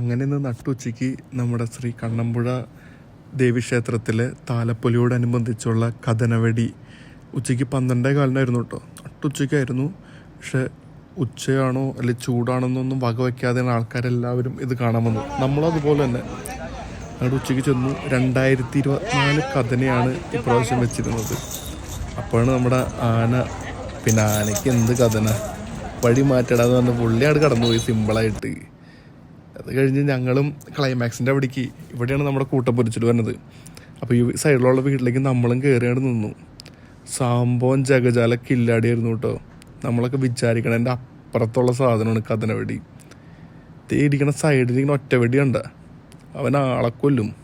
അങ്ങനെ നിന്ന് നട്ടുച്ചയ്ക്ക് നമ്മുടെ ശ്രീ കണ്ണമ്പുഴ ദേവീക്ഷേത്രത്തിലെ താലപ്പൊലിയോടനുബന്ധിച്ചുള്ള കഥനവെടി ഉച്ചയ്ക്ക് പന്ത്രണ്ടേ കാലിനായിരുന്നു കേട്ടോ. നട്ടുച്ചയ്ക്കായിരുന്നു. പക്ഷെ ഉച്ചയാണോ അല്ലെ ചൂടാണെന്നൊന്നും വകവയ്ക്കാതെയാണ് ആൾക്കാരെല്ലാവരും ഇത് കാണാൻ വന്നു നമ്മളും അതുപോലെ തന്നെ. ഞങ്ങളുടെ ഉച്ചയ്ക്ക് ചെന്നു. രണ്ടായിരത്തി ഇരുപത്തിനാല് കഥനയാണ് ഇപ്രാവശ്യം വെച്ചിരുന്നത്. അപ്പോഴാണ് നമ്മുടെ ആന പിന്നെ ആനയ്ക്ക് എന്ത് കഥന? വഴി മാറ്റടാന്ന് പറഞ്ഞ പുള്ളിയാട് കടന്നുപോയി സിമ്പിളായിട്ട്. അത് കഴിഞ്ഞ് ഞങ്ങളും ക്ലൈമാക്സിന്റെ അവിടേക്ക്. ഇവിടെയാണ് നമ്മുടെ കൂട്ടം പൊരിച്ചിട്ട് വരുന്നത് അപ്പോൾ ഈ സൈഡിലുള്ള വീട്ടിലേക്ക് നമ്മളും കയറിയാണ് നിന്നു. സാമ്പോൻ ജഗജാല കില്ലാടിയായിരുന്നു കേട്ടോ. നമ്മളൊക്കെ വിചാരിക്കണതിന്റെ അപ്പുറത്തുള്ള സാധനമാണ് കഥനവെടി. ദേ ഇരിക്കണ സൈഡിൽ ഇങ്ങനെ ഒറ്റ വെടി കണ്ട. അവൻ ആളെ കൊല്ലും.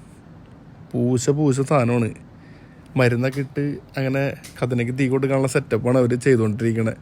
പൂശ പൂശ സാധനമാണ്. മരുന്നൊക്കെ ഇട്ട് അങ്ങനെ കഥനയ്ക്ക് തീ കൊടുക്കാനുള്ള സെറ്റപ്പാണ് അവർ ചെയ്തുകൊണ്ടിരിക്കണേ.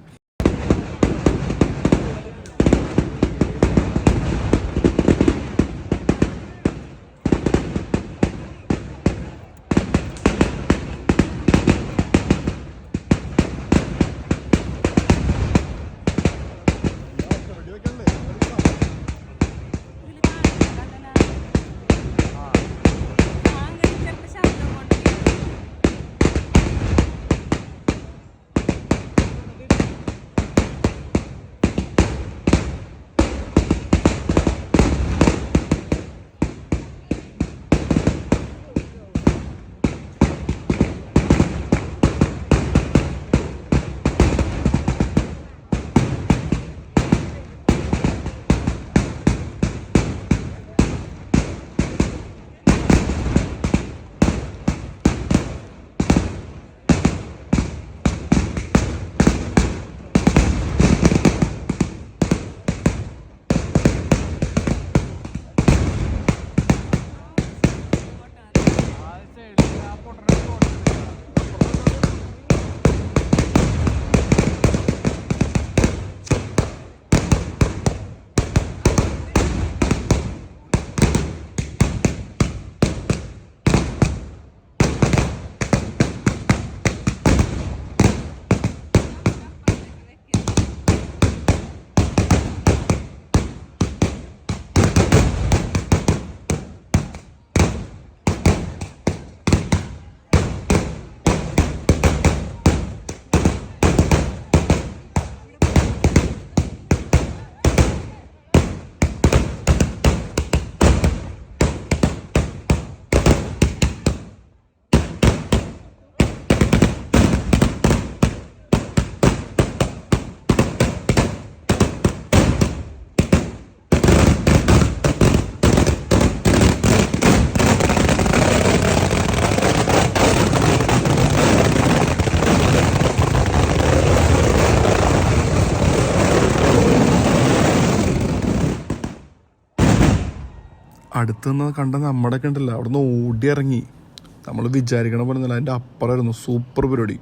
അടുത്ത് നിന്ന് കണ്ട നമ്മുടെ ഒക്കെ ഉണ്ടല്ലോ അവിടെ നിന്ന് ഓടി ഇറങ്ങി നമ്മൾ വിചാരിക്കണ പോലെ ഒന്നുമല്ല അതിന്റെ അപ്പുറമായിരുന്നു സൂപ്പർ പരിപാടി.